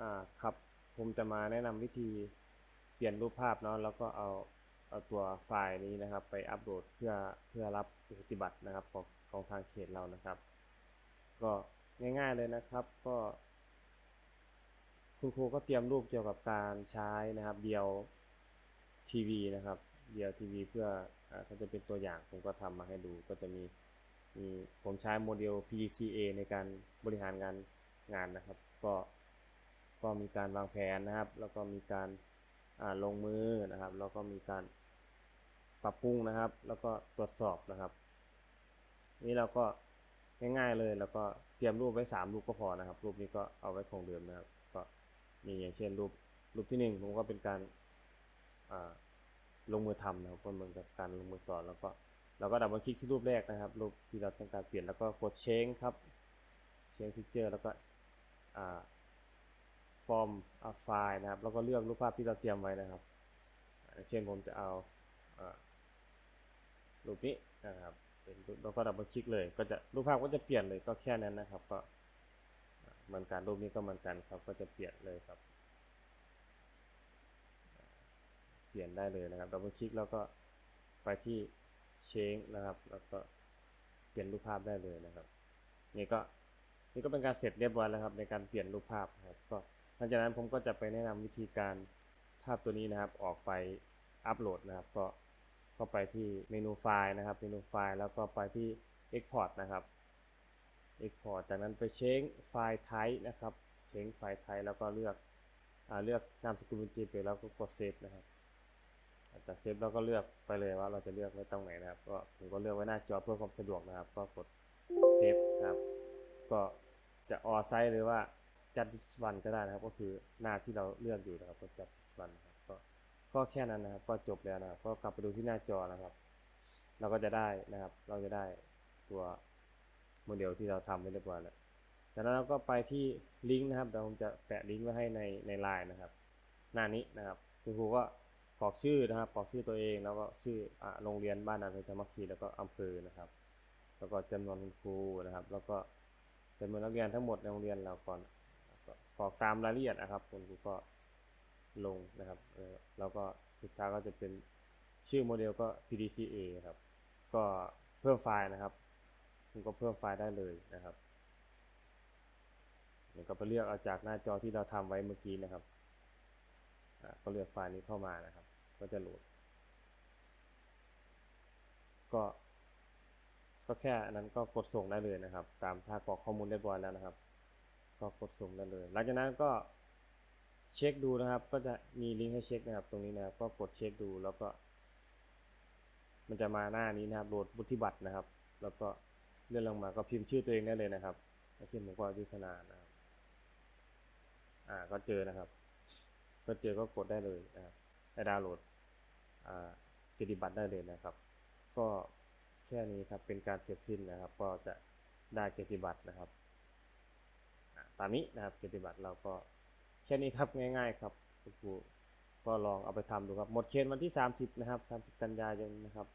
อ่าครับผมจะมาแนะนำวิธีเปลี่ยนรูปภาพเนาะแล้วก็เอาเอาตัวไฟล์นี้นะครับ ไปอัปโหลดเพื่อเพื่อรับปฏิบัตินะครับของของทางเขตเรานะครับ ก็ง่ายๆเลยนะครับ ก็ คุณครูก็เตรียมรูปเกี่ยวกับการใช้นะครับเดียวทีวีนะครับเดียวทีวีเพื่ออ่าจะเป็นตัวอย่างผมก็ทำมาให้ดูก็จะมีมีผมใช้โมเดล PDCA ในการบริหารงานงานนะครับ ก็ ก็มีการวางแผนนะครับ แล้วก็มีการลงมือนะครับ แล้วก็มีการปรับปรุงนะครับ แล้วก็ตรวจสอบนะครับ นี่เราก็ง่ายๆเลย แล้วก็เตรียมรูปไว้สามรูปก็พอนะครับ รูปนี้ก็เอาไว้คงเดิมนะครับ ก็มีอย่างเช่นรูปรูปที่หนึ่งผมก็เป็นการลงมือทำนะครับก็เหมือนกับการลงมือสอนแล้วก็เราก็ดับเบิลคลิกที่รูปแรกนะครับ รูปที่เราต้องการเปลี่ยนแล้วก็กดเชงครับเชงพิกเจอร์แล้วก็อ่า ฟอร์มอัไฟล์นะครับ แล้วก็เลือกรูปภาพที่เราเตรียมไว้นะครับ เช่นผมจะเอาอารูปนี้นะครับ เป็นรูปแล้วก็ดับเบิลคลิกเลย ก็จะรูปภาพก็จะเปลี่ยนเลยก็แค่นั้นนะครับ ก็เหมือนกันรูปนี้ก็เหมือนกันครับ ก็จะเปลี่ยนเลยครับ เปลี่ยนได้เลยนะครับดับเบิลคลิกแล้วก็ไปที่เชงนะครับ แล้วก็เปลี่ยนรูปภาพได้เลยนะครับ นี่ก็นี่ก็เป็นการเสร็จเรียบร้อยแล้วครับ ในการเปลี่ยนรูปภาพครับก็ หลังจากนั้นผมก็จะไปแนะนำวิธีการภาพตัวนี้นะครับ ออกไปอัปโหลดนะครับ ก็ก็ไปที่เมนูไฟล์นะครับเมนูไฟล์แล้วก็ไปที่ Export นะครับ Export จากนั้นไปเช้งไฟล์ Type นะครับเช้งไฟล์ Type แล้วก็เลือกอเลือกนามสกุลเป็น JPEG แล้วก็กดเซฟนะครับจากเซฟเราก็เลือกไปเลยว่าเราจะเลือกไว้ตรงไหนนะครับ ก็ผมก็เลือกไว้หน้าจอเพื่อความสะดวกนะครับ ก็กดเซฟครับ ก็จะออไซต์หรือว่า จัดดิสวันก็ได้นะครับ ก็คือหน้าที่เราเลือกอยู่นะครับ ก็จัดดิสวันนะครับก็ก็แค่นั้นนะครับ ก็จบแล้วนะครับ ก็กลับไปดูที่หน้าจอนะครับ เราก็จะได้นะครับ เราจะได้ตัวโมเดลที่เราทำไว้เรียบร้อยแล้วจากนั้นเราก็ไปที่ลิงก์นะครับเดี๋ยวผมจะแปะลิงก์ไว้ให้ในในไลน์นะครับ หน้านี้นะครับคุณครูก็กรอกชื่อนะครับกรอกชื่อตัวเองแล้วก็ชื่อโรงเรียนบ้านนาเพชรมัคคีแล้วก็อำเภอนะครับ แล้วก็จำนวนคุณครูนะครับ แล้วก็จำนวนนักเรียนทั้งหมดในโรงเรียนเราก่อน กรอกตามรายละเอียดนะครับคุณครูก็ลงนะครับแล้วก็สุดท้ายก็จะเป็นชื่อโมเดลก็ PDCA ครับ ก็เพิ่มไฟล์นะครับ คุณก็เพิ่มไฟล์ได้เลยนะครับแล้วก็ไปเลือกเอาจากหน้าจอที่เราทำไว้เมื่อกี้นะครับก็เลือกไฟล์นี้เข้ามานะครับ ก็จะโหลด ก็ก็แค่นนั้นก็กดส่งได้เลยนะครับ ตามถ้ากรอกข้อมูลเรียบร้อยแล้วนะครับ ก็กดส่งได้เลย หลังจากนั้นก็เช็คดูนะครับ ก็จะมีลิงก์ให้เช็คนะครับ ตรงนี้นะครับ ก็กดเช็คดูแล้วก็ มันจะมาหน้านี้นะครับโหลดบุธิบัตรนะครับ แล้วก็เลื่อนลงมาก็พิมพ์ชื่อตัวเองได้เลยนะครับเช่นผมก็ยุทธนานะครับ อ่า ก็เจอนะครับ ก็เจอก็กดได้เลยนะครับได้ดาวน์โหลด อ่าปฏิบัติได้เลยนะครับ ก็แค่นี้ครับเป็นการเสร็จสิ้นนะครับ ก็จะได้เกียรติบัตรนะครับ ตามนี้นะครับปฏิบัติเราก็แค่นี้ครับง่าย ๆ ครับคุณครูก็ลองเอาไปทำดูครับหมดเขตวันที่ 30 นะครับ 30 กันยายนนะครับ